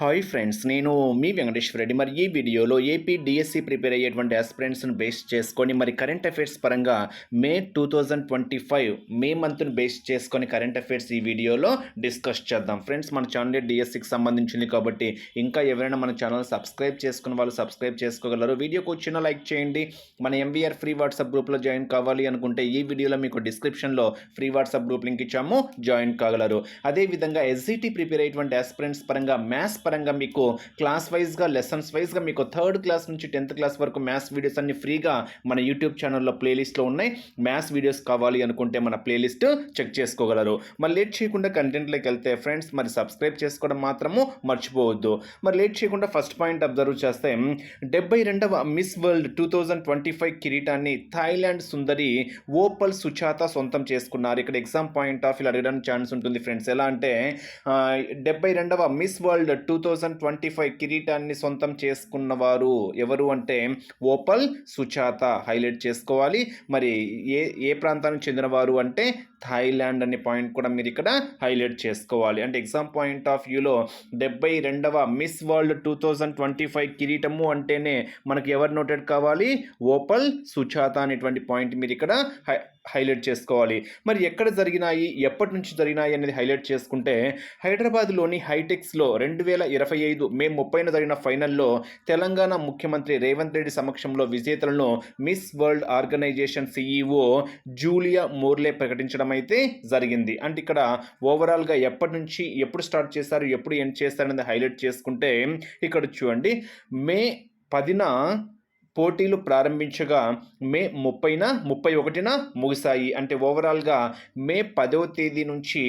Hi friends నేను మీ వెంకటేశ్వర రెడ్డి. మరి ఈ వీడియోలో ఏపీ డిఎస్సి ప్రిపేర్ అయ్యేటువంటి ఆస్పిరెంట్స్ను బేస్ చేసుకొని మరి కరెంట్ అఫైర్స్ పరంగా May two thousand twenty five May మంత్ను base చేసుకొని కరెంట్ అఫైర్స్ ఈ వీడియోలో డిస్కస్ చేద్దాం. ఫ్రెండ్స్ మన ఛానల్ డిఎస్సికి సంబంధించింది కాబట్టి ఇంకా ఎవరైనా మన ఛానల్ సబ్స్క్రైబ్ చేసుకున్న వాళ్ళు సబ్స్క్రైబ్ చేసుకోగలరు. వీడియోకి వచ్చిన లైక్ చేయండి. మన ఎంవీఆర్ ఫ్రీ వాట్సాప్ గ్రూప్లో జాయిన్ కావాలి అనుకుంటే ఈ వీడియోలో మీకు డిస్క్రిప్షన్లో ఫ్రీ వాట్సాప్ గ్రూప్ లింక్ ఇచ్చాము. జాయిన్ కాగలరు. అదేవిధంగా ఎస్జిటి ప్రిపేర్ అయ్యేటువంటి ఆస్పిరెంట్స్ పరంగా మ్యాథ్స్ పరంగా మీకు క్లాస్ వైజ్గా లెసన్స్ వైజ్గా మీకు థర్డ్ క్లాస్ నుంచి టెన్త్ క్లాస్ వరకు మ్యాథ్స్ వీడియోస్ అన్ని ఫ్రీగా మన యూట్యూబ్ ఛానల్లో ప్లేలిస్ట్లో ఉన్నాయి. మ్యాథ్స్ వీడియోస్ కావాలి అనుకుంటే మన ప్లేలిస్ట్ చెక్ చేసుకోగలరు. మరి లేట్ చేయకుండా కంటెంట్లోకి వెళ్తే ఫ్రెండ్స్ మరి సబ్స్క్రైబ్ చేసుకోవడం మాత్రము మర్చిపోవద్దు. మరి లేట్ చేయకుండా ఫస్ట్ పాయింట్ అబ్జర్వ్ చేస్తే డెబ్బై రెండవ Miss World two thousand twenty five కిరీటాన్ని థాయిలాండ్ సుందరి ఓపల్ సుచాత సొంతం చేసుకున్నారు. ఇక్కడ ఎగ్జామ్ పాయింట్ ఆఫ్ ఇలా అడగడానికి ఛాన్స్ ఉంటుంది ఫ్రెండ్స్. ఎలా అంటే డెబ్బై రెండవ Miss World two thousand twenty five కిరీటాన్ని సొంతం చేసుకున్నవారు ఎవరు అంటే ఓపల్ సుచాత హైలైట్ చేసుకోవాలి. మరి ఏ ఏ ప్రాంతానికి చెందినవారు అంటే థాయిలాండ్ అనే పాయింట్ కూడా మీరు ఇక్కడ హైలైట్ చేసుకోవాలి. అంటే ఎగ్జామ్ పాయింట్ ఆఫ్ వ్యూలో డెబ్బై రెండవ Miss World two thousand twenty five కిరీటము అంటేనే మనకి ఎవరు నోటెడ్ కావాలి? ఓపల్ సుచాత అనేటువంటి పాయింట్ మీరు ఇక్కడ హై హైలైట్ చేసుకోవాలి. మరి ఎక్కడ జరిగినాయి? ఎప్పటి నుంచి జరిగినాయి అనేది హైలైట్ చేసుకుంటే హైదరాబాద్లోని హైటెక్స్లో రెండు వేల ఇరవై ఐదు మే ముప్పైన జరిగిన ఫైనల్లో తెలంగాణ ముఖ్యమంత్రి రేవంత్ రెడ్డి సమక్షంలో విజేతలను Miss World organisation CEO Julia Morley ప్రకటించడం అయితే జరిగింది. అంటే ఇక్కడ ఓవరాల్గా ఎప్పటి నుంచి ఎప్పుడు స్టార్ట్ చేశారు ఎప్పుడు ఎండ్ చేస్తారనేది హైలైట్ చేసుకుంటే ఇక్కడ చూడండి. మే పదిన పోటీలు ప్రారంభించగా మే ముప్పైన ముప్పై ఒకటిన ముగిశాయి. అంటే ఓవరాల్గా మే పదవ తేదీ నుంచి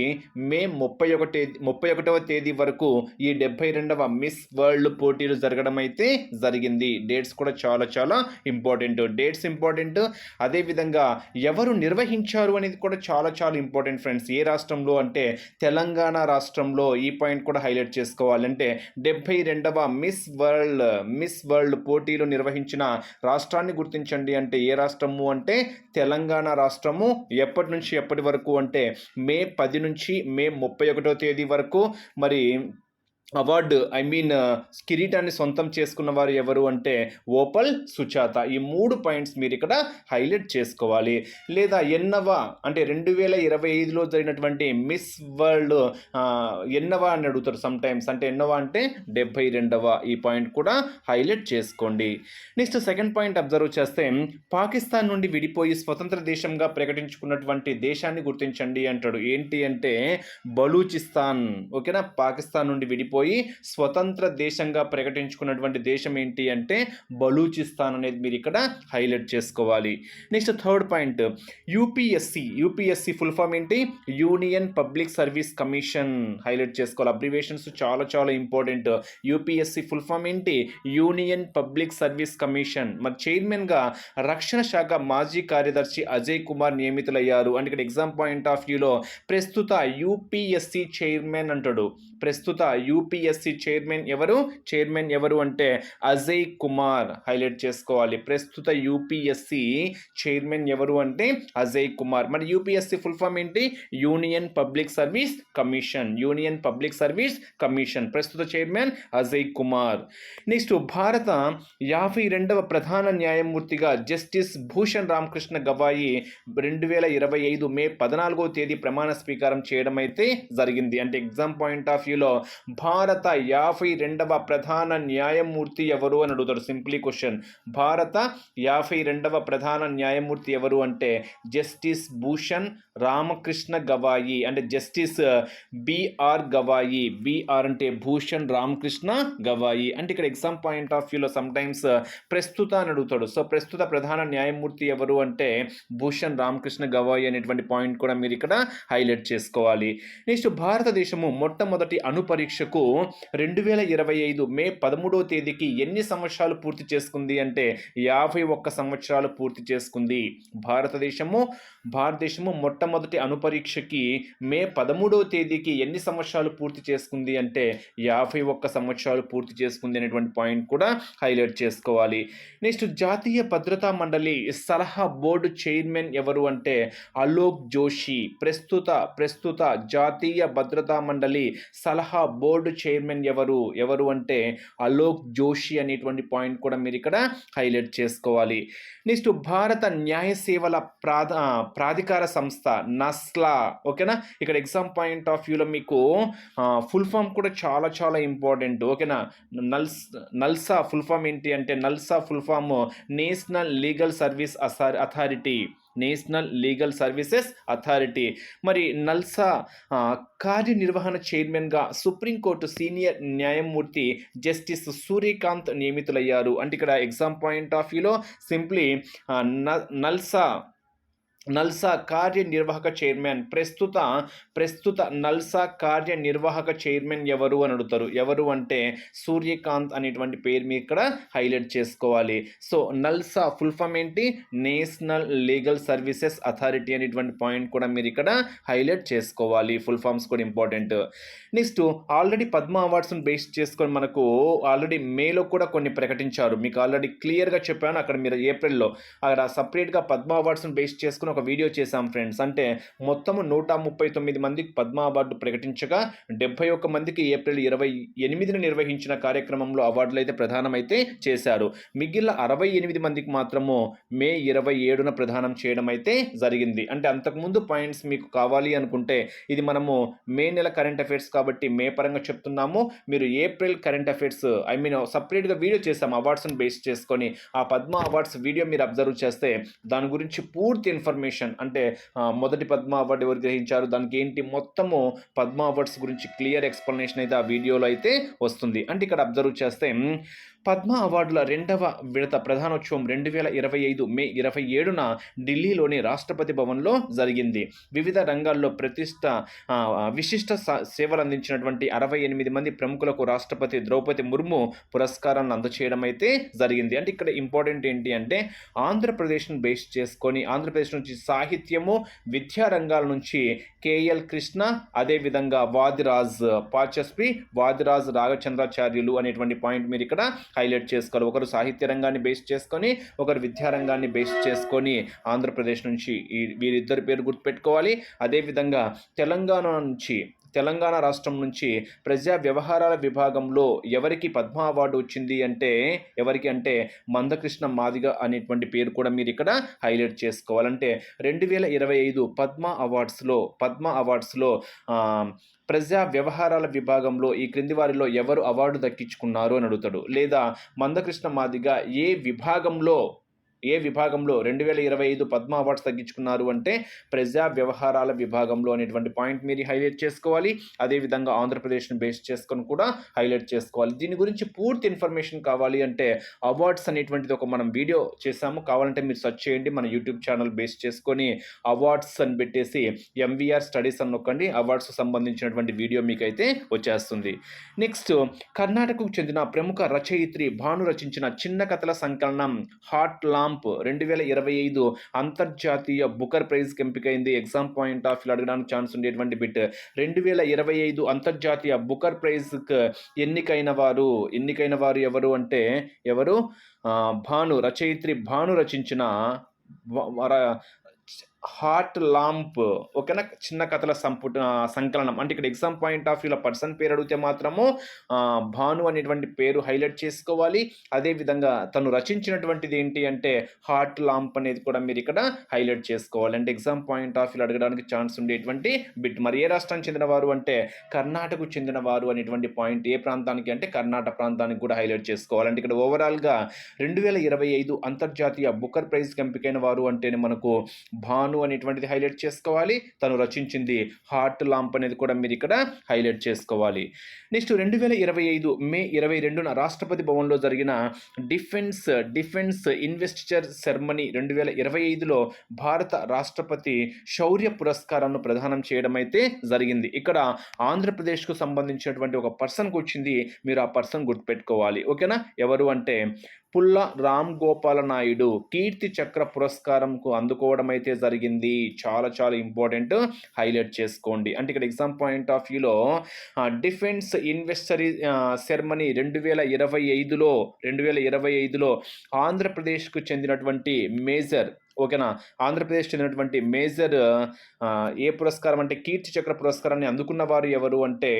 మే ముప్పై ఒకటి ముప్పై ఒకటవ తేదీ వరకు ఈ డెబ్బై రెండవ మిస్ వరల్డ్ పోటీలు జరగడం అయితే జరిగింది. డేట్స్ కూడా చాలా చాలా ఇంపార్టెంట్. Dates important. అదేవిధంగా ఎవరు నిర్వహించారు అనేది కూడా చాలా చాలా ఇంపార్టెంట్ ఫ్రెండ్స్. ఏ రాష్ట్రంలో అంటే తెలంగాణ రాష్ట్రంలో ఈ పాయింట్ కూడా హైలైట్ చేసుకోవాలంటే డెబ్బై రెండవ మిస్ వరల్డ్ మిస్ వరల్డ్ పోటీలు నిర్వహించిన రాష్ట్రాన్ని గుర్తించండి అంటే ఏ రాష్ట్రము అంటే తెలంగాణ రాష్ట్రము. ఎప్పటి నుంచి ఎప్పటి వరకు అంటే మే పది నుంచి మే ముప్పై ఒకటో తేదీ వరకు. మరి అవార్డు ఐ మీన్ కిరీటాన్ని సొంతం చేసుకున్న వారు ఎవరు అంటే ఓపల్ సుచాత ఈ మూడు పాయింట్స్ మీరు ఇక్కడ హైలైట్ చేసుకోవాలి. లేదా ఎన్నవ అంటే రెండు వేల ఇరవై ఐదులో జరిగినటువంటి మిస్ వరల్డ్ ఎన్నవ అని అడుగుతారు సమ్ టైమ్స్ అంటే ఎన్నవ అంటే డెబ్బై రెండవ. ఈ పాయింట్ కూడా హైలైట్ చేసుకోండి. నెక్స్ట్ సెకండ్ పాయింట్ అబ్జర్వ్ చేస్తే పాకిస్తాన్ నుండి విడిపోయి స్వతంత్ర దేశంగా ప్రకటించుకున్నటువంటి దేశాన్ని గుర్తించండి అంటాడు. ఏంటి అంటే బలూచిస్తాన్. ఓకేనా? పాకిస్తాన్ నుండి విడిపోయి స్వతంత్ర దేశంగా ప్రకటించుకున్నటువంటి దేశం ఏంటి అంటే బలూచిస్తాన్ అనేది మీరు ఇక్కడ హైలైట్ చేసుకోవాలి. Next third point UPSC. UPSC full form ఏంటి? Union public service commission highlight చేసుకోవాలి. అబ్రివేషన్స్ చాలా చాలా ఇంపార్టెంట్. యూపీఎస్సి ఫుల్ ఫామ్ ఏంటి? Union public service commission. మరి చైర్మన్గా రక్షణ శాఖ మాజీ కార్యదర్శి అజయ్ కుమార్ నియమితులయ్యారు. అంటే ఇక్కడ ఎగ్జామ్ పాయింట్ ఆఫ్ వ్యూలో ప్రస్తుత యూపీఎస్సి చైర్మన్ అంటాడు. ప్రస్తుత యూపీఎస్సి చైర్మన్ ఎవరు? చైర్మన్ ఎవరు అంటే అజయ్ కుమార్ హైలైట్ చేసుకోవాలి. ప్రస్తుత యూపీఎస్సి చైర్మన్ ఎవరు అంటే అజయ్ కుమార్. మరి యూపీఎస్సి ఫుల్ ఫామ్ ఏంటి? Union public service commission. Union public service commission. ప్రస్తుత చైర్మన్ అజయ్ కుమార్. నెక్స్ట్ భారత యాభై రెండవ ప్రధాన న్యాయమూర్తిగా జస్టిస్ భూషణ్ రామకృష్ణ గవాయి రెండు వేల ఇరవై ఐదు మే పద్నాలుగో తేదీ ప్రమాణ స్వీకారం చేయడం అయితే జరిగింది. అంటే ఎగ్జామ్ పాయింట్ ఆఫ్ వ్యూలో భారత యాభై రెండవ ప్రధాన న్యాయమూర్తి ఎవరు అని అడుగుతాడు సింప్లీ క్వశ్చన్ భారత యాభై రెండవ ప్రధాన న్యాయమూర్తి ఎవరు అంటే జస్టిస్ భూషణ్ రామకృష్ణ గవాయి. అంటే justice uh, BR Gavai. BR అంటే భూషణ్ రామకృష్ణ గవాయి. అంటే ఇక్కడ ఎగ్జామ్ పాయింట్ ఆఫ్ వ్యూలో సమ్టైమ్స్ ప్రస్తుత అని అడుగుతాడు. సో ప్రస్తుత ప్రధాన న్యాయమూర్తి ఎవరు అంటే భూషణ్ రామకృష్ణ గవాయి అనేటువంటి పాయింట్ కూడా మీరు ఇక్కడ హైలైట్ చేసుకోవాలి. నెక్స్ట్ భారతదేశము మొట్టమొదటి అణు పరీక్షకు రెండు వేల ఇరవై ఐదు మే పదమూడో తేదీకి ఎన్ని సంవత్సరాలు పూర్తి చేసుకుంది అంటే యాభై ఒక్క సంవత్సరాలు పూర్తి చేసుకుంది. భారతదేశము భారతదేశము మొట్టమొదటి అనుపరీక్షకి మే పదమూడవ తేదీకి ఎన్ని సంవత్సరాలు పూర్తి చేసుకుంది అంటే యాభై ఒక్క సంవత్సరాలు పూర్తి చేసుకుంది అనేటువంటి పాయింట్ కూడా హైలైట్ చేసుకోవాలి. నెక్స్ట్ జాతీయ భద్రతా మండలి సలహా బోర్డు చైర్మన్ ఎవరు అంటే అలోక్ జోషి. ప్రస్తుత ప్రస్తుత జాతీయ భద్రతా మండలి సలహా బోర్డు చైర్మన్ ఎవరు? ఎవరు అంటే అలోక్ జోషి అనేటువంటి పాయింట్ కూడా మీరు ఇక్కడ హైలైట్ చేసుకోవాలి. నెక్స్ట్ భారత న్యాయ సేవల ప్రాధా ప్రాధికార సంస్థ నస్లా. ఓకేనా? ఇక్కడ ఎగ్జామ్ పాయింట్ ఆఫ్ వ్యూలో మీకు ఫుల్ ఫామ్ కూడా చాలా చాలా ఇంపార్టెంట్. ఓకేనా? నల్స్ నల్సా ఫుల్ ఫామ్ ఏంటి అంటే NALSA full form national legal service authority. National legal services authority. మరి నల్సా కార్యనిర్వహణ చైర్మన్గా సుప్రీంకోర్టు సీనియర్ న్యాయమూర్తి జస్టిస్ సూర్యకాంత్ నియమితులయ్యారు. అంటే ఇక్కడ ఎగ్జామ్ పాయింట్ ఆఫ్ వ్యూలో సింప్లీ నల్సా నల్సా కార్యనిర్వాహక చైర్మన్. ప్రస్తుత ప్రస్తుత నల్సా కార్యనిర్వాహక చైర్మన్ ఎవరు అని అడుగుతారు. ఎవరు అంటే సూర్యకాంత్ అనేటువంటి పేరు మీ ఇక్కడ హైలైట్ చేసుకోవాలి. సో నల్సా ఫుల్ ఫామ్ ఏంటి? నేషనల్ లీగల్ సర్వీసెస్ అథారిటీ అనేటువంటి పాయింట్ కూడా మీరు ఇక్కడ హైలైట్ చేసుకోవాలి. ఫుల్ ఫామ్స్ కూడా ఇంపార్టెంట్. నెక్స్ట్ ఆల్రెడీ పద్మ అవార్డ్స్ని బేస్ చేసుకొని మనకు ఆల్రెడీ మేలో కూడా కొన్ని ప్రకటించారు. మీకు ఆల్రెడీ క్లియర్గా చెప్పాను అక్కడ మీరు ఏప్రిల్లో. అక్కడ సపరేట్గా పద్మ అవార్డ్స్ని బేస్ చేసుకుని ఒక వీడియో చేశాం ఫ్రెండ్స్. అంటే మొత్తము నూట ముప్పై తొమ్మిది మందికి పద్మ అవార్డు ప్రకటించగా డెబ్బై ఒక్క మందికి ఏప్రిల్ ఇరవై ఎనిమిదిన నిర్వహించిన కార్యక్రమంలో అవార్డులు అయితే ప్రధానమైతే చేశారు. మిగిలిన అరవై ఎనిమిది మందికి మాత్రము మే ఇరవై ఏడున ప్రదానం చేయడం అయితే జరిగింది. అంటే అంతకుముందు పాయింట్స్ మీకు కావాలి అనుకుంటే ఇది మనము మే నెల కరెంట్ అఫైర్స్ కాబట్టి మే పరంగా చెప్తున్నాము. మీరు April current affairs I mean సపరేట్గా వీడియో చేస్తాం అవార్డ్స్ని బేస్ చేసుకొని ఆ పద్మ అవార్డ్స్ వీడియో మీరు అబ్జర్వ్ చేస్తే దాని గురించి పూర్తి ఇన్ఫర్మేషన్ అంటే మొదటి పద్మ అవార్డు ఎవరు గ్రహించారు? దానికి ఏంటి? మొత్తము పద్మ అవార్డ్స్ గురించి క్లియర్ ఎక్స్ప్లెనేషన్ అయితే ఆ వీడియోలో అయితే వస్తుంది. అంటే ఇక్కడ అబ్జర్వ్ చేస్తే పద్మ అవార్డుల రెండవ విడత ప్రధానోత్సవం రెండు వేల ఇరవై ఐదు మే ఇరవై ఏడున ఢిల్లీలోని రాష్ట్రపతి భవన్లో జరిగింది. వివిధ రంగాల్లో ప్రతిష్ట విశిష్ట స- సేవలు అందించినటువంటి అరవై ఎనిమిది మంది ప్రముఖులకు రాష్ట్రపతి ద్రౌపది ముర్ము పురస్కారాన్ని అందచేయడం అయితే జరిగింది. అంటే ఇక్కడ ఇంపార్టెంట్ ఏంటి అంటే ఆంధ్రప్రదేశ్ను బేస్ చేసుకొని ఆంధ్రప్రదేశ్ నుంచి సాహిత్యము విద్యా రంగాల నుంచి కేఎల్ కృష్ణ అదేవిధంగా వాదిరాజ్ పాచస్పి వాదిరాజ్ రాఘచంద్రాచార్యులు అనేటువంటి పాయింట్ మీరు ఇక్కడ హైలైట్ చేసుకోవాలి. ఒకరు సాహిత్య రంగాన్ని బేస్ చేసుకొని ఒకరు విద్యారంగాన్ని బేస్ చేసుకొని ఆంధ్రప్రదేశ్ నుంచి ఈ వీరిద్దరి పేరు గుర్తుపెట్టుకోవాలి. అదేవిధంగా తెలంగాణ నుంచి తెలంగాణ రాష్ట్రం నుంచి ప్రజా వ్యవహారాల విభాగంలో ఎవరికి పద్మ అవార్డు వచ్చింది అంటే ఎవరికి అంటే మందకృష్ణ మాదిగ అనేటువంటి పేరు కూడా మీరు ఇక్కడ హైలైట్ చేసుకోవాలంటే రెండు వేల ఇరవై ఐదు పద్మ అవార్డ్స్లో పద్మ అవార్డ్స్లో ప్రజా వ్యవహారాల విభాగంలో ఈ క్రింది వారిలో ఎవరు అవార్డు దక్కించుకున్నారు అని అడుగుతాడు. లేదా మందకృష్ణ మాదిగ ఏ విభాగంలో ఏ విభాగంలో రెండు వేల ఇరవై ఐదు పద్మ అవార్డ్స్ తగ్గించుకున్నారు అంటే ప్రజా వ్యవహారాల విభాగంలో అనేటువంటి పాయింట్ మీరు హైలైట్ చేసుకోవాలి. అదేవిధంగా ఆంధ్రప్రదేశ్ను బేస్ చేసుకొని కూడా హైలైట్ చేసుకోవాలి. దీని గురించి పూర్తి ఇన్ఫర్మేషన్ కావాలి అంటే అవార్డ్స్ అనేటువంటిది ఒక మనం వీడియో చేసాము కావాలంటే మీరు సెర్చ్ చేయండి. మన యూట్యూబ్ ఛానల్ బేస్ చేసుకొని అవార్డ్స్ అని పెట్టేసి ఎంవీఆర్ స్టడీస్ అని నొక్కండి. అవార్డ్స్ సంబంధించినటువంటి వీడియో మీకు అయితే వచ్చేస్తుంది. నెక్స్ట్ కర్ణాటకకు చెందిన ప్రముఖ రచయిత్రి భాను రచించిన చిన్న కథల సంకలనం హాట్ ట్రంప్ రెండు వేల ఇరవై ఐదు అంతర్జాతీయ బుకర్ ప్రైజ్కి ఎంపికైంది. ఎగ్జామ్ పాయింట్ ఆఫ్ వ్యూ అడగడానికి ఛాన్స్ ఉండేటువంటి బిట్. రెండు వేల ఇరవై ఐదు అంతర్జాతీయ బుకర్ ప్రైజ్కి ఎన్నికైన వారు ఎన్నికైన వారు ఎవరు అంటే ఎవరు? భాను రచయిత్రి భాను రచించిన హార్ట్ లాంప్ ఓకేనా? చిన్న కథల సంపుట సంకలనం. అంటే ఇక్కడ ఎగ్జామ్ పాయింట్ ఆఫ్ వ్యూలో పర్సన్ పేరు అడిగితే మాత్రము భాను అనేటువంటి పేరు హైలైట్ చేసుకోవాలి. అదేవిధంగా తను రచించినటువంటిది ఏంటి అంటే హార్ట్ లాంప్ అనేది కూడా మీరు ఇక్కడ హైలైట్ చేసుకోవాలి. అంటే ఎగ్జామ్ పాయింట్ ఆఫ్ వ్యూలో అడగడానికి ఛాన్స్ ఉండేటువంటి బిట్. మరి ఏ రాష్ట్రానికి చెందిన వారు అంటే కర్ణాటకకు చెందిన వారు అనేటువంటి పాయింట్ ఏ ప్రాంతానికి అంటే కర్ణాటక ప్రాంతానికి కూడా హైలైట్ చేసుకోవాలి. అంటే ఇక్కడ ఓవరాల్గా రెండు వేల ఇరవై ఐదు అంతర్జాతీయ బుకర్ ప్రైజ్కి ఎంపికైన వారు అంటేనే మనకు భాను అనేటువంటిది హైలైట్ చేసుకోవాలి. తను రచించింది హార్ట్ లాంప్ అనేది కూడా మీరు ఇక్కడ హైలైట్ చేసుకోవాలి. నెక్స్ట్ రెండు వేల ఇరవై ఐదు మే ఇరవై రెండున రాష్ట్రపతి భవన్లో జరిగిన డిఫెన్స్ డిఫెన్స్ ఇన్వెస్టిచర్ సెర్మనీ రెండు వేల ఇరవై ఐదులో భారత రాష్ట్రపతి శౌర్య పురస్కారాన్ని ప్రదానం చేయడం అయితే జరిగింది. ఇక్కడ ఆంధ్రప్రదేశ్కు సంబంధించినటువంటి ఒక పర్సన్కి వచ్చింది మీరు ఆ పర్సన్ గుర్తుపెట్టుకోవాలి. ఓకేనా? ఎవరు అంటే పుల్ల రామ్ గోపాల నాయుడు కీర్తి చక్ర పురస్కారంకు అందుకోవడం అయితే జరిగింది. చాలా చాలా ఇంపార్టెంట్ హైలైట్ చేసుకోండి. అంటే ఇక్కడ ఎగ్జామ్ పాయింట్ ఆఫ్ వ్యూలో డిఫెన్స్ ఇన్వెస్టరీ సెర్మనీ రెండు వేల ఇరవై ఐదులో రెండు వేల ఇరవై ఐదులో ఆంధ్రప్రదేశ్కు చెందినటువంటి మేజర్ ఓకేనా? ఆంధ్రప్రదేశ్ చెందినటువంటి మేజర్ ఏ పురస్కారం అంటే కీర్తి చక్ర పురస్కారాన్ని అందుకున్న వారు ఎవరు అంటే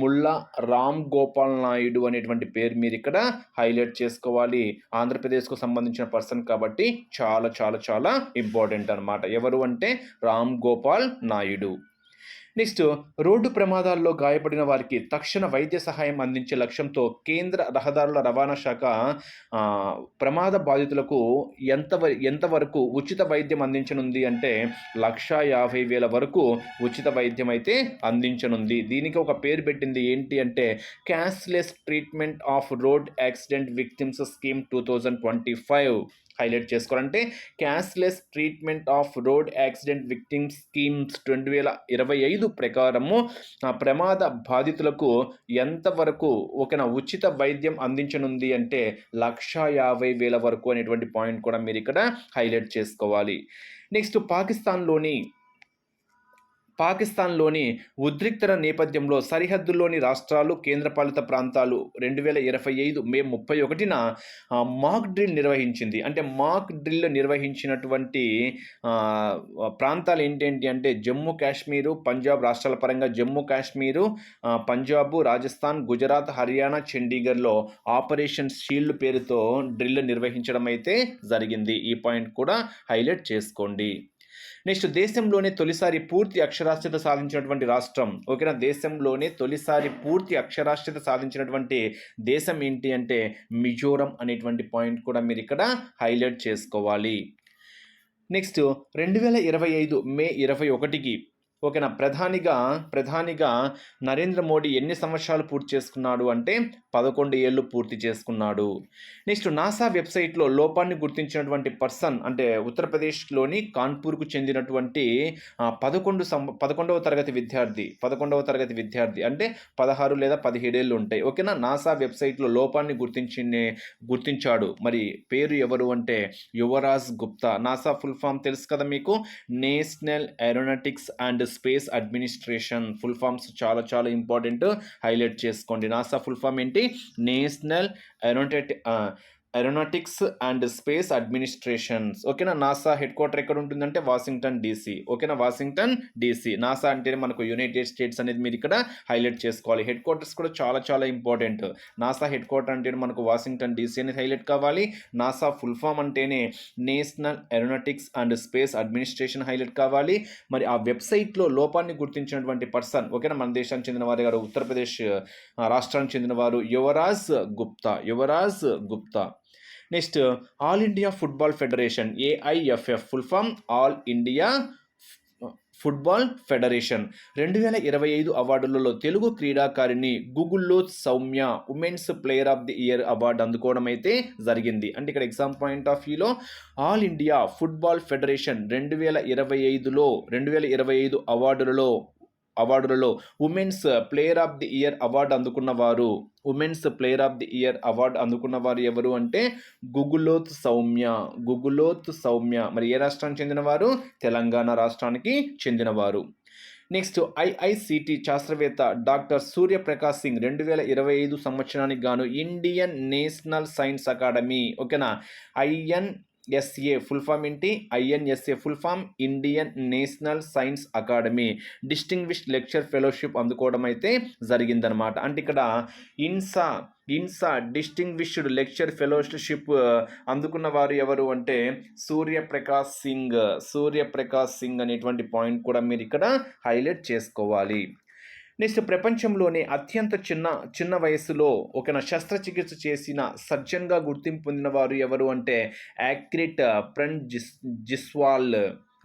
ముల్లా రామ్ గోపాల్ నాయుడు అనేటువంటి పేరు మీరు ఇక్కడ హైలైట్ చేసుకోవాలి. ఆంధ్రప్రదేశ్కు సంబంధించిన పర్సన్ కాబట్టి చాలా చాలా చాలా ఇంపార్టెంట్ అనమాట ఎవరు అంటే రామ్ గోపాల్ నాయుడు. నెక్స్ట్ రోడ్డు ప్రమాదాల్లో గాయపడిన వారికి తక్షణ వైద్య సహాయం అందించే లక్ష్యంతో కేంద్ర రహదారుల రవాణా శాఖ ప్రమాద బాధితులకు ఎంత ఎంతవరకు ఉచిత వైద్యం అందించనుంది అంటే లక్ష యాభై వేల వరకు ఉచిత వైద్యం అయితే అందించనుంది. దీనికి ఒక పేరు పెట్టింది ఏంటి అంటే cashless treatment of road accident victims scheme two thousand twenty five. Highlight చేసుకోవాలంటే cashless treatment of road accident victim schemes రెండు వేల ఇరవై ఐదు ప్రకారము ప్రమాద బాధితులకు ఎంతవరకు ఒక ఉచిత వైద్యం అందించనుంది అంటే లక్ష యాభై వేల వరకు అనేటువంటి పాయింట్ కూడా మీరు ఇక్కడ హైలైట్ చేసుకోవాలి. నెక్స్ట్ పాకిస్తాన్లోని పాకిస్తాన్లోని ఉద్రిక్తర నేపథ్యంలో సరిహద్దుల్లోని రాష్ట్రాలు కేంద్రపాలిత ప్రాంతాలు రెండు వేల ఇరవై ఐదు మే ముప్పై ఒకటిన మాక్ డ్రిల్ నిర్వహించింది. అంటే మాక్ డ్రిల్ నిర్వహించినటువంటి ప్రాంతాలు ఏంటేంటి అంటే జమ్మూ కాశ్మీరు పంజాబ్ రాష్ట్రాల పరంగా జమ్మూ కాశ్మీరు పంజాబు రాజస్థాన్ గుజరాత్ హర్యానా చండీగఢ్లో ఆపరేషన్ షీల్డ్ పేరుతో డ్రిల్ నిర్వహించడం అయితే జరిగింది. ఈ పాయింట్ కూడా హైలైట్ చేసుకోండి. నెక్స్ట్ దేశంలోనే తొలిసారి పూర్తి అక్షరాస్యత సాధించినటువంటి రాష్ట్రం. ఓకేనా? దేశంలోనే తొలిసారి పూర్తి అక్షరాస్యత సాధించినటువంటి దేశం ఏంటి అంటే మిజోరం అనేటువంటి పాయింట్ కూడా మీరు ఇక్కడ హైలైట్ చేసుకోవాలి. నెక్స్ట్ రెండు వేల ఇరవై ఐదు మే ఇరవై ఒకటికి ఓకేనా? ప్రధానిగా ప్రధానిగా నరేంద్ర మోడీ ఎన్ని సంవత్సరాలు పూర్తి చేసుకున్నాడు అంటే పదకొండు ఏళ్ళు పూర్తి చేసుకున్నాడు. నెక్స్ట్ నాసా వెబ్సైట్లో లోపాన్ని గుర్తించినటువంటి పర్సన్ అంటే ఉత్తరప్రదేశ్లోని కాన్పూర్కు చెందినటువంటి పదకొండు సం పదకొండవ తరగతి విద్యార్థి పదకొండవ తరగతి విద్యార్థి అంటే పదహారు లేదా పదిహేడేళ్ళు ఉంటాయి. ఓకేనా? నాసా వెబ్సైట్లో లోపాన్ని గుర్తించి గుర్తించాడు. మరి పేరు ఎవరు అంటే Yuvraj Gupta. NASA full form తెలుసు కదా మీకు? National aeronautics and space administration full forms చాలా చాలా ఇంపార్టెంట్ హైలైట్ చేసుకోండి. నాసా ఫుల్ ఫామ్ ఏంటి? National aeronauti aeronautics and space administrations ఓకేనా? నాసా హెడ్ క్వార్టర్ ఎక్కడ ఉంటుందంటే వాషింగ్టన్ డీసీ ఓకేనా వాషింగ్టన్ డీసీ నాసా అంటేనే మనకు యునైటెడ్ స్టేట్స్ అనేది మీరు ఇక్కడ హైలైట్ చేసుకోవాలి. హెడ్ క్వార్టర్స్ కూడా చాలా చాలా ఇంపార్టెంట్ నాసా హెడ్ క్వార్టర్ అంటే మనకు వాషింగ్టన్ డీసీ అనేది హైలైట్ కావాలి. నాసా ఫుల్ ఫామ్ అంటేనే national aeronautics and space administration highlight కావాలి. మరి ఆ వెబ్సైట్లో లోపాన్ని గుర్తించినటువంటి పర్సన్ ఓకేనా? మన దేశానికి చెందిన వారి గారు ఉత్తరప్రదేశ్ రాష్ట్రానికి చెందిన వారు Yuvraj Gupta. Yuvraj Gupta. Next all India football federation AIFF full form all India football federation. రెండు వేల ఇరవై ఐదు అవార్డులలో తెలుగు క్రీడాకారిణి గూగుల్లో Soumya women's player of the year award అందుకోవడం అయితే జరిగింది. అంటే ఇక్కడ ఎగ్జామ్ పాయింట్ ఆఫ్ వ్యూలో ఆల్ ఇండియా ఫుట్బాల్ ఫెడరేషన్ రెండు వేల ఇరవై ఐదులో రెండు వేల ఇరవై ఐదు అవార్డులలో అవార్డులలో women's player of the year award అందుకున్న వారు women's player of the year award అందుకున్న వారు ఎవరు అంటే గుగులోత్ సౌమ్య. గుగులోత్ సౌమ్య. మరి ఏ రాష్ట్రానికి చెందినవారు? తెలంగాణ రాష్ట్రానికి చెందినవారు. నెక్స్ట్ ఐఐసిటి శాస్త్రవేత్త డాక్టర్ సూర్యప్రకాష్ సింగ్ రెండు వేల ఇరవై ఐదు సంవత్సరానికి గాను ఇండియన్ నేషనల్ సైన్స్ అకాడమీ ఓకేనా? ఐఎన్ ఎస్ఏ ఫుల్ ఫామ్ ఏంటి INSA full form Indian national science academy distinguished lecture fellowship అందుకోవడం అయితే జరిగిందనమాట అంటే ఇక్కడ INSA INSA distinguished lecture fellowship అందుకున్న వారు ఎవరు అంటే సూర్యప్రకాష్ సింగ్. సూర్యప్రకాష్ సింగ్ అనేటువంటి పాయింట్ కూడా మీరు ఇక్కడ హైలైట్ చేసుకోవాలి. నెక్స్ట్ ప్రపంచంలోనే అత్యంత చిన్న చిన్న వయసులో ఒక శస్త్రచికిత్స చేసిన సర్జన్గా గుర్తింపు పొందిన వారు ఎవరు అంటే యాక్రిట్ ప్రన్ జిస్ జిస్వాల్.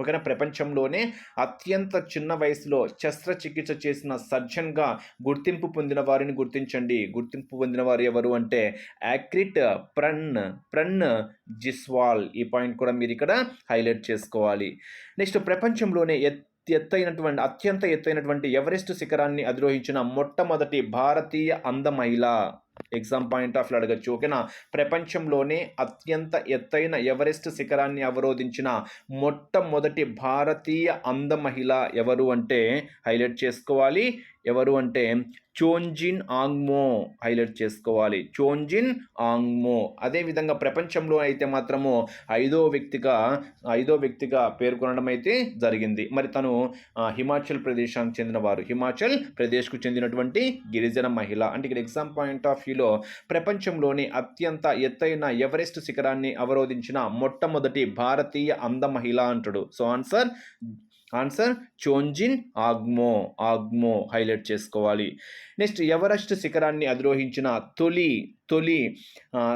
ఓకేనా ప్రపంచంలోనే అత్యంత చిన్న వయసులో శస్త్రచికిత్స చేసిన సర్జన్గా గుర్తింపు పొందిన వారిని గుర్తించండి. గుర్తింపు పొందిన వారు ఎవరు అంటే యాక్రిట్ ప్రన్ ప్రన్ జిస్వాల్. ఈ పాయింట్ కూడా మీరు ఇక్కడ హైలైట్ చేసుకోవాలి. నెక్స్ట్ ప్రపంచంలోనే ఎత్ ఎత్తైనటువంటి అత్యంత ఎత్తైనటువంటి ఎవరెస్ట్ శిఖరాన్ని అధిరోహించిన మొట్టమొదటి భారతీయ అంద మహిళ ఎగ్జామ్ పాయింట్ ఆఫ్ అడగచ్చు ఓకేనా ప్రపంచంలోనే అత్యంత ఎత్తైన ఎవరెస్ట్ శిఖరాన్ని అవరోధించిన మొట్టమొదటి భారతీయ అంద మహిళ ఎవరు అంటే హైలైట్ చేసుకోవాలి. ఎవరు అంటే చోంజిన్ ఆంగ్మో హైలైట్ చేసుకోవాలి. చోంజిన్ ఆంగ్మో. అదేవిధంగా ప్రపంచంలో అయితే మాత్రము ఐదో వ్యక్తిగా ఐదో వ్యక్తిగా పేర్కొనడం అయితే జరిగింది. మరి తను హిమాచల్ ప్రదేశానికి చెందినవారు. హిమాచల్ ప్రదేశ్కు చెందినటువంటి గిరిజన మహిళ. అంటే ఇక్కడ ఎగ్జామ్ పాయింట్ ఆఫ్ వ్యూలో ప్రపంచంలోని అత్యంత ఎత్తైన ఎవరెస్ట్ శిఖరాన్ని అవరోధించిన మొట్టమొదటి భారతీయ అంద మహిళ అంటాడు. So answer answer Chonzin Angmo Angmo highlight చేసుకోవాలి. నెక్స్ట్ ఎవరెస్ట్ శిఖరాన్ని అధిరోహించిన తొలి తొలి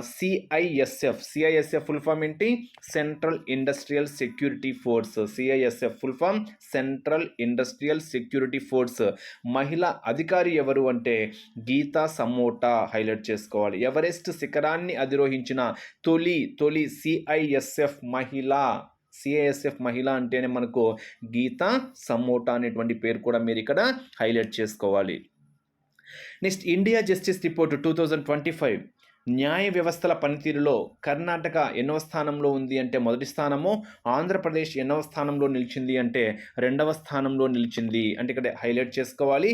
సిఐఎస్ఎఫ్ సిఐఎస్ఎఫ్ ఫుల్ ఫామ్ ఏంటి? Central industrial security force CISF full form central industrial security force మహిళ అధికారి ఎవరు అంటే గీతా సమోటా హైలైట్ చేసుకోవాలి. ఎవరెస్ట్ శిఖరాన్ని అధిరోహించిన తొలి తొలి సిఐఎస్ఎఫ్ మహిళ సిఐఎస్ఎఫ్ మహిళ అంటేనే మనకు గీత సమోటా అనేటువంటి పేరు కూడా మీరు ఇక్కడ హైలైట్ చేసుకోవాలి. Next India justice report two thousand twenty five. న్యాయ వ్యవస్థల పనితీరులో కర్ణాటక ఎన్నవ స్థానంలో ఉంది అంటే మొదటి స్థానము ఆంధ్రప్రదేశ్ ఎన్నవ స్థానంలో నిలిచింది అంటే రెండవ స్థానంలో నిలిచింది. అంటే ఇక్కడ హైలైట్ చేసుకోవాలి.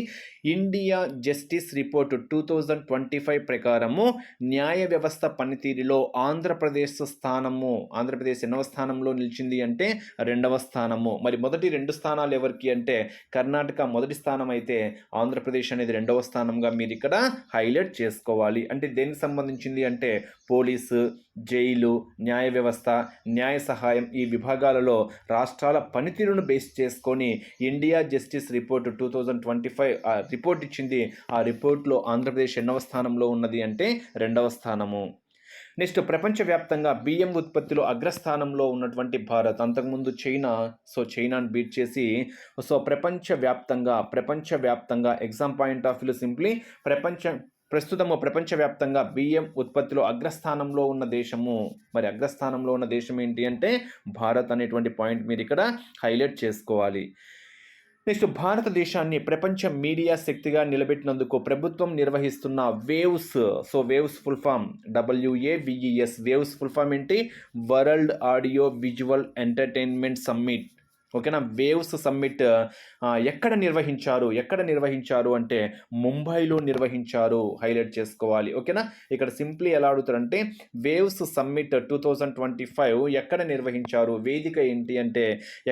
India justice report two thousand twenty five ప్రకారము న్యాయ వ్యవస్థ పనితీరులో ఆంధ్రప్రదేశ్ స్థానము ఆంధ్రప్రదేశ్ ఎన్నవ స్థానంలో నిలిచింది అంటే రెండవ స్థానము. మరి మొదటి రెండు స్థానాలు ఎవరికి అంటే కర్ణాటక మొదటి స్థానం అయితే ఆంధ్రప్రదేశ్ అనేది రెండవ స్థానంగా మీరు ఇక్కడ హైలైట్ చేసుకోవాలి. అంటే దేనికి సంబంధించి సంబంధించింది అంటే పోలీసు జైలు న్యాయ వ్యవస్థ న్యాయ సహాయం ఈ విభాగాలలో రాష్ట్రాల పనితీరును బేస్ చేసుకొని India justice report two thousand twenty five report ఇచ్చింది. ఆ రిపోర్ట్లో ఆంధ్రప్రదేశ్ ఎన్నవ స్థానంలో ఉన్నది అంటే రెండవ స్థానము. నెక్స్ట్ ప్రపంచవ్యాప్తంగా బియ్యం ఉత్పత్తిలో అగ్రస్థానంలో ఉన్నటువంటి భారత్ అంతకుముందు చైనా సో చైనాను బీట్ చేసి సో ప్రపంచవ్యాప్తంగా ప్రపంచవ్యాప్తంగా exam point of view simply ప్రపంచ ప్రస్తుతము ప్రపంచవ్యాప్తంగా బియ్యం ఉత్పత్తిలో అగ్రస్థానంలో ఉన్న దేశము. మరి అగ్రస్థానంలో ఉన్న దేశం ఏంటి అంటే భారత్ అనేటువంటి పాయింట్ మీరు ఇక్కడ హైలైట్ చేసుకోవాలి. నెక్స్ట్ భారతదేశాన్ని ప్రపంచ మీడియా శక్తిగా నిలబెట్టినందుకు ప్రభుత్వం నిర్వహిస్తున్న waves. So waves full form. W A V E S waves full form ఏంటి? World audio visual entertainment summit. ఓకేనా? వేవ్స్ సమ్మిట్ ఎక్కడ నిర్వహించారు? ఎక్కడ నిర్వహించారు అంటే ముంబైలో నిర్వహించారు హైలైట్ చేసుకోవాలి. ఓకేనా? ఇక్కడ సింప్లీ ఎలా అడుగుతారంటే waves summit two thousand twenty five ఎక్కడ నిర్వహించారు? వేదిక ఏంటి అంటే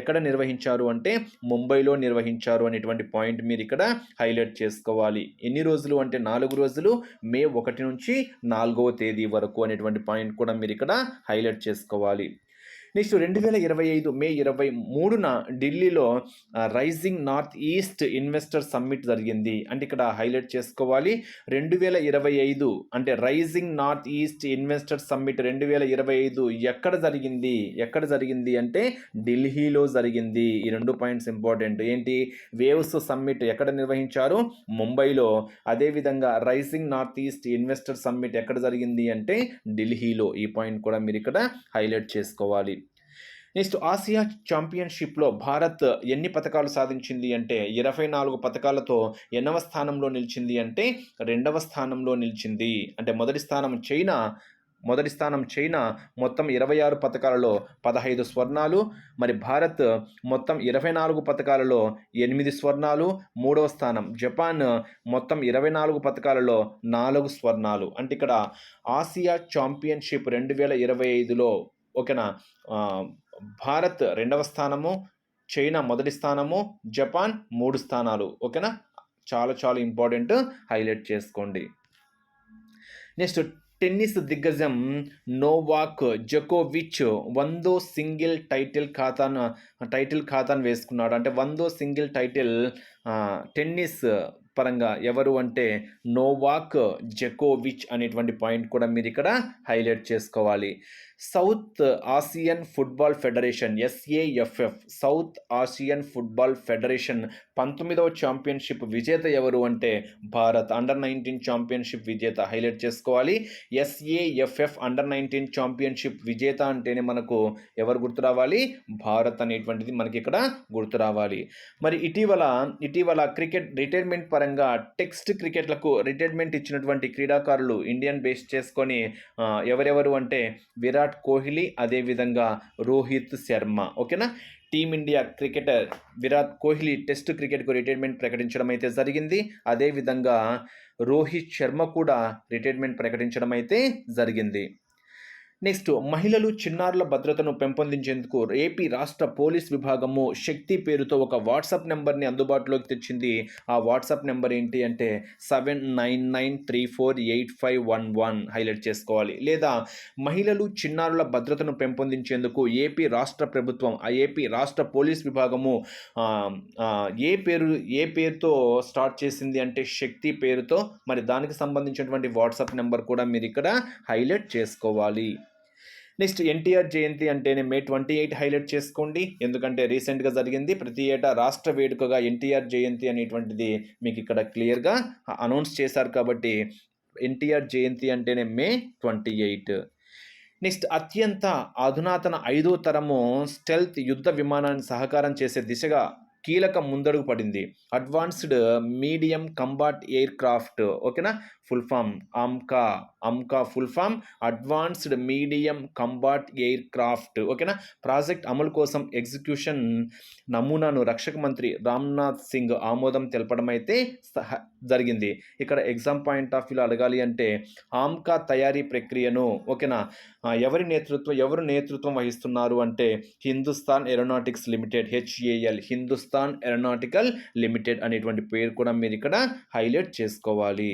ఎక్కడ నిర్వహించారు అంటే ముంబైలో నిర్వహించారు అనేటువంటి పాయింట్ మీరు ఇక్కడ హైలైట్ చేసుకోవాలి. ఎన్ని రోజులు అంటే నాలుగు రోజులు? మే ఒకటి నుంచి నాలుగవ తేదీ వరకు అనేటువంటి పాయింట్ కూడా మీరు ఇక్కడ హైలైట్ చేసుకోవాలి. నెక్స్ట్ రెండు వేల ఇరవై ఐదు మే ఇరవై మూడున ఢిల్లీలో rising north east investor summit జరిగింది. అంటే ఇక్కడ హైలైట్ చేసుకోవాలి. రెండు వేల ఇరవై ఐదు అంటే rising north east investor summit రెండు వేల ఇరవై ఐదు ఎక్కడ జరిగింది? ఎక్కడ జరిగింది అంటే ఢిల్లీలో జరిగింది. ఈ రెండు పాయింట్స్ ఇంపార్టెంట్. ఏంటి? వేవ్స్ సమ్మిట్ ఎక్కడ నిర్వహించారు? ముంబైలో. అదేవిధంగా rising north east investor summit ఎక్కడ జరిగింది అంటే ఢిల్లీలో. ఈ పాయింట్ కూడా మీరు ఇక్కడ హైలైట్ చేసుకోవాలి. నెక్స్ట్ ఆసియా ఛాంపియన్షిప్లో భారత్ ఎన్ని పథకాలు సాధించింది అంటే ఇరవై నాలుగు పథకాలతో ఎన్నవ స్థానంలో నిలిచింది అంటే రెండవ స్థానంలో నిలిచింది. అంటే మొదటి స్థానం చైనా మొదటి స్థానం చైనా మొత్తం ఇరవై ఆరు పథకాలలో పదహైదు స్వర్ణాలు మరి భారత్ మొత్తం ఇరవై నాలుగు పథకాలలో ఎనిమిది స్వర్ణాలు మూడవ స్థానం జపాన్ మొత్తం ఇరవై నాలుగు పథకాలలో నాలుగు స్వర్ణాలు. అంటే ఇక్కడ ఆసియా ఛాంపియన్షిప్ రెండు వేల ఇరవై ఐదులో ఓకేనా? భారత్ రెండవ స్థానము చైనా మొదటి స్థానము జపాన్ మూడు స్థానాలు. ఓకేనా? చాలా చాలా ఇంపార్టెంట్ హైలైట్ చేసుకోండి. నెక్స్ట్ టెన్నిస్ దిగ్గజం నోవాక్ జకోవిచ్ వందో సింగిల్ టైటిల్ ఖాతాను టైటిల్ ఖాతాను వేసుకున్నాడు. అంటే వందో సింగిల్ టైటిల్ టెన్నిస్ పరంగా ఎవరు అంటే నోవాక్ జెకోవిచ్ అనేటువంటి పాయింట్ కూడా మీరు ఇక్కడ హైలైట్ చేసుకోవాలి. South Asian Football Federation SAFF South Asian Football Federation పంతొమ్మిదవ ఛాంపియన్షిప్ విజేత ఎవరు అంటే భారత్ అండర్ నైన్టీన్ ఛాంపియన్షిప్ విజేత హైలైట్ చేసుకోవాలి. ఎస్ఏఎఫ్ఎఫ్ అండర్ నైన్టీన్ ఛాంపియన్షిప్ విజేత అంటేనే మనకు ఎవరు గుర్తు రావాలి? భారత్ అనేటువంటిది మనకి ఇక్కడ గుర్తు రావాలి. మరి ఇటీవల ఇటీవల క్రికెట్ రిటైర్మెంట్ పరంగా టెక్స్ట్ క్రికెట్లకు రిటైర్మెంట్ ఇచ్చినటువంటి క్రీడాకారులు ఇండియన్ బేస్ చేసుకొని ఎవరెవరు అంటే విరాట్ కోహ్లీ అదేవిధంగా రోహిత్ శర్మ. ఓకేనా? Team India cricketer Virat Kohli test క్రికెట్కు రిటైర్మెంట్ ప్రకటించడం అయితే జరిగింది. అదేవిధంగా రోహిత్ శర్మ కూడా రిటైర్మెంట్ ప్రకటించడం అయితే జరిగింది. నెక్స్ట్ మహిళలు చిన్నారుల భద్రతను పెంపొందించేందుకు ఏపీ రాష్ట్ర పోలీస్ విభాగము శక్తి పేరుతో ఒక వాట్సాప్ నెంబర్ని అందుబాటులోకి తెచ్చింది. ఆ వాట్సాప్ నెంబర్ ఏంటి అంటే seven nine nine three four eight five one one highlight చేసుకోవాలి. లేదా మహిళలు చిన్నారుల భద్రతను పెంపొందించేందుకు ఏపీ రాష్ట్ర ప్రభుత్వం ఆ ఏపీ రాష్ట్ర పోలీస్ విభాగము ఏ పేరు ఏ పేరుతో స్టార్ట్ చేసింది అంటే శక్తి పేరుతో. మరి దానికి సంబంధించినటువంటి వాట్సాప్ నెంబర్ కూడా మీరు ఇక్కడ హైలైట్ చేసుకోవాలి. నెక్స్ట్ ఎన్టీఆర్ జయంతి అంటేనే మే ట్వంటీ ఎయిట్ హైలైట్ చేసుకోండి. ఎందుకంటే రీసెంట్గా జరిగింది ప్రతి ఏటా రాష్ట్ర వేడుకగా ఎన్టీఆర్ జయంతి అనేటువంటిది మీకు ఇక్కడ క్లియర్గా అనౌన్స్ చేశారు కాబట్టి ఎన్టీఆర్ జయంతి అంటేనే మే ట్వంటీ ఎయిట్. నెక్స్ట్ అత్యంత అధునాతన ఐదో తరము స్టెల్త్ యుద్ధ విమానాన్ని సహకారం చేసే దిశగా కీలక ముందడుగు పడింది. Advanced medium combat aircraft ఓకేనా? Full form AMCA AMCA full form advanced medium combat aircraft ఓకేనా ప్రాజెక్ట్ అమలు కోసం ఎగ్జిక్యూషన్ నమూనాను రక్షక మంత్రి రామ్నాథ్ సింగ్ ఆమోదం తెలపడం అయితే సహ- జరిగింది. ఇక్కడ ఎగ్జామ్ పాయింట్ ఆఫ్ వ్యూలో అడగాలి అంటే ఆమ్కా తయారీ ప్రక్రియను ఓకేనా ఎవరి నేతృత్వం ఎవరు నేతృత్వం వహిస్తున్నారు అంటే Hindustan aeronautics limited HAL Hindustan aeronautical limited అనేటువంటి పేరు కూడా మీరు ఇక్కడ హైలైట్ చేసుకోవాలి.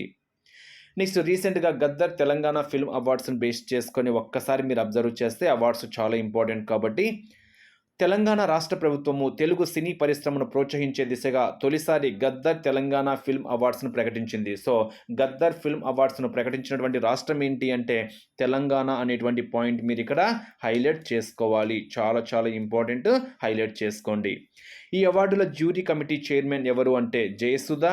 నెక్స్ట్ రీసెంట్గా గద్దర్ తెలంగాణ ఫిల్మ్ అవార్డ్స్ని బేస్ చేసుకొని ఒక్కసారి మీరు అబ్జర్వ్ చేస్తే అవార్డ్స్ చాలా ఇంపార్టెంట్ కాబట్టి తెలంగాణ రాష్ట్ర ప్రభుత్వము తెలుగు సినీ పరిశ్రమను ప్రోత్సహించే దిశగా తొలిసారి గద్దర్ తెలంగాణ ఫిల్మ్ అవార్డ్స్ను ప్రకటించింది. సో గద్దర్ ఫిల్మ్ అవార్డ్స్ను ప్రకటించినటువంటి రాష్ట్రం ఏంటి అంటే తెలంగాణ అనేటువంటి పాయింట్ మీరు ఇక్కడ హైలైట్ చేసుకోవాలి. చాలా చాలా ఇంపార్టెంట్ హైలైట్ చేసుకోండి. ఈ అవార్డుల జ్యూరీ కమిటీ చైర్మన్ ఎవరు అంటే జయసుధ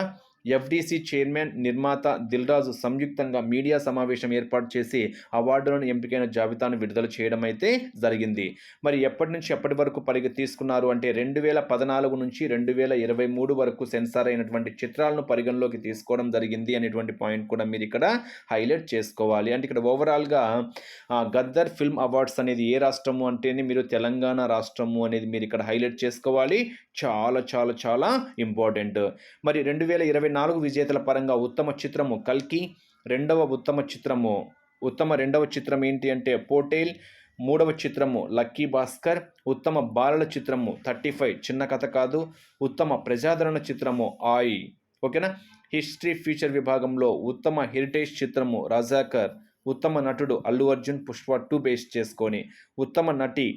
ఎఫ్డీసీ చైర్మన్ నిర్మాత దిల్రాజు సంయుక్తంగా మీడియా సమావేశం ఏర్పాటు చేసి అవార్డులను ఎంపికైన జాబితాను విడుదల చేయడం అయితే జరిగింది. మరి ఎప్పటి నుంచి ఎప్పటి వరకు పరిగె తీసుకున్నారు అంటే రెండు వేల పద్నాలుగు నుంచి రెండు వేల ఇరవై మూడు వరకు సెన్సార్ అయినటువంటి చిత్రాలను పరిగణలోకి తీసుకోవడం జరిగింది అనేటువంటి పాయింట్ కూడా మీరు ఇక్కడ హైలైట్ చేసుకోవాలి. అంటే ఇక్కడ ఓవరాల్గా గద్దర్ ఫిల్మ్ అవార్డ్స్ అనేది ఏ రాష్ట్రము అంటేనే మీరు తెలంగాణ రాష్ట్రము అనేది మీరు ఇక్కడ హైలైట్ చేసుకోవాలి. చాలా చాలా చాలా ఇంపార్టెంట్. మరి రెండు వేల ఇరవై నాలుగు విజేతల పరంగా ఉత్తమ చిత్రము కల్కి రెండవ ఉత్తమ చిత్రము ఉత్తమ రెండవ చిత్రం ఏంటి అంటే పోటేల్ మూడవ చిత్రము లక్కీ భాస్కర్ ఉత్తమ బాలల చిత్రము థర్టీ ఫైవ్ చిన్న కథ కాదు ఉత్తమ ప్రజాదరణ చిత్రము ఆయి. ఓకేనా? హిస్టరీ ఫీచర్ విభాగంలో ఉత్తమ హెరిటేజ్ చిత్రము రజాకర్ ఉత్తమ నటుడు అల్లు అర్జున్ పుష్ప టూ బేస్ చేసుకొని ఉత్తమ నటి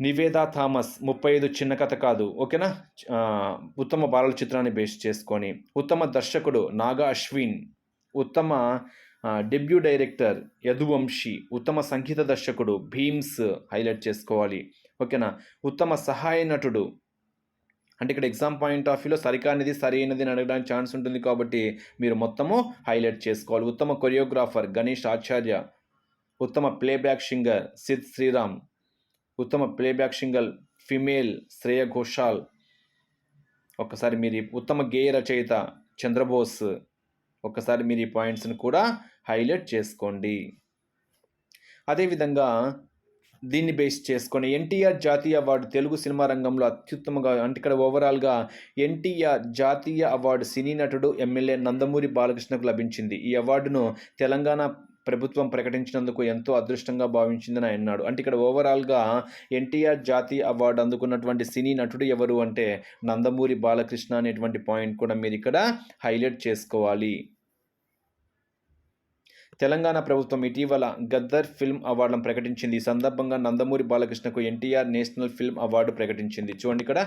నివేదా థామస్ ముప్పై ఐదు చిన్న కథ కాదు ఓకేనా? ఉత్తమ బాలల చిత్రాన్ని బేస్ చేసుకొని ఉత్తమ దర్శకుడు నాగా అశ్విన్ ఉత్తమ డెబ్యూ డైరెక్టర్ యదువంశీ ఉత్తమ సంగీత దర్శకుడు భీమ్స్ హైలైట్ చేసుకోవాలి ఓకేనా? ఉత్తమ సహాయ నటుడు. అంటే ఇక్కడ ఎగ్జామ్ పాయింట్ ఆఫ్ వ్యూలో సరికానిది సరైనది అడగడానికి ఛాన్స్ ఉంటుంది కాబట్టి మీరు మొత్తము హైలైట్ చేసుకోవాలి. ఉత్తమ కొరియోగ్రాఫర్ గణేష్ ఆచార్య ఉత్తమ ప్లేబ్యాక్ సింగర్ సిద్ శ్రీరామ్ ఉత్తమ playback singer female Shreya Ghoshal. ఒక్కసారి మీరు ఉత్తమ గేయ రచయిత చంద్రబోస్ ఒక్కసారి మీరు ఈ పాయింట్స్ని కూడా హైలైట్ చేసుకోండి. అదేవిధంగా దీన్ని బేస్ చేసుకొని ఎన్టీఆర్ జాతీయ అవార్డు తెలుగు సినిమా రంగంలో అత్యుత్తమగా అంటే ఇక్కడ ఓవరాల్గా ఎన్టీఆర్ జాతీయ అవార్డు సినీ నటుడు ఎమ్మెల్యే నందమూరి బాలకృష్ణకు లభించింది. ఈ అవార్డును తెలంగాణ ప్రభుత్వం ప్రకటించినందుకు ఎంతో అదృష్టంగా భావించిందని ఆయన అన్నాడు. అంటే ఇక్కడ ఓవరాల్గా ఎన్టీఆర్ జాతీయ అవార్డు అందుకున్నటువంటి సినీ నటుడు ఎవరు అంటే నందమూరి బాలకృష్ణ అనేటువంటి పాయింట్ కూడా మీరు ఇక్కడ హైలైట్ చేసుకోవాలి. తెలంగాణ ప్రభుత్వం ఇటీవల గద్దర్ ఫిల్మ్ అవార్డులను ప్రకటించింది. ఈ సందర్భంగా నందమూరి బాలకృష్ణకు ఎన్టీఆర్ నేషనల్ ఫిల్మ్ అవార్డు ప్రకటించింది. చూడండి ఇక్కడ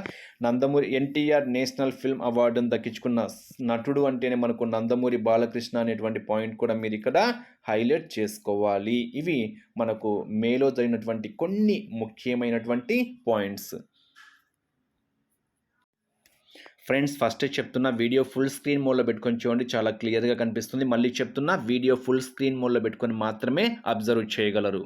నందమూరి ఎన్టీఆర్ నేషనల్ ఫిల్మ్ అవార్డును దక్కించుకున్న నటుడు అంటేనే మనకు నందమూరి బాలకృష్ణ అనేటువంటి పాయింట్ కూడా మీరు ఇక్కడ హైలైట్ చేసుకోవాలి. ఇవి మనకు మేలో జరిగినటువంటి కొన్ని ముఖ్యమైనటువంటి పాయింట్స్. ఫ్రెండ్స్ ఫస్ట్ చెప్తున్న వీడియో ఫుల్ స్క్రీన్ మోడ్లో పెట్టుకొని చూడండి చాలా క్లియర్గా కనిపిస్తుంది. మళ్ళీ చెప్తున్నా వీడియో ఫుల్ స్క్రీన్ మోడ్లో పెట్టుకొని మాత్రమే అబ్జర్వ్ చేయగలరు.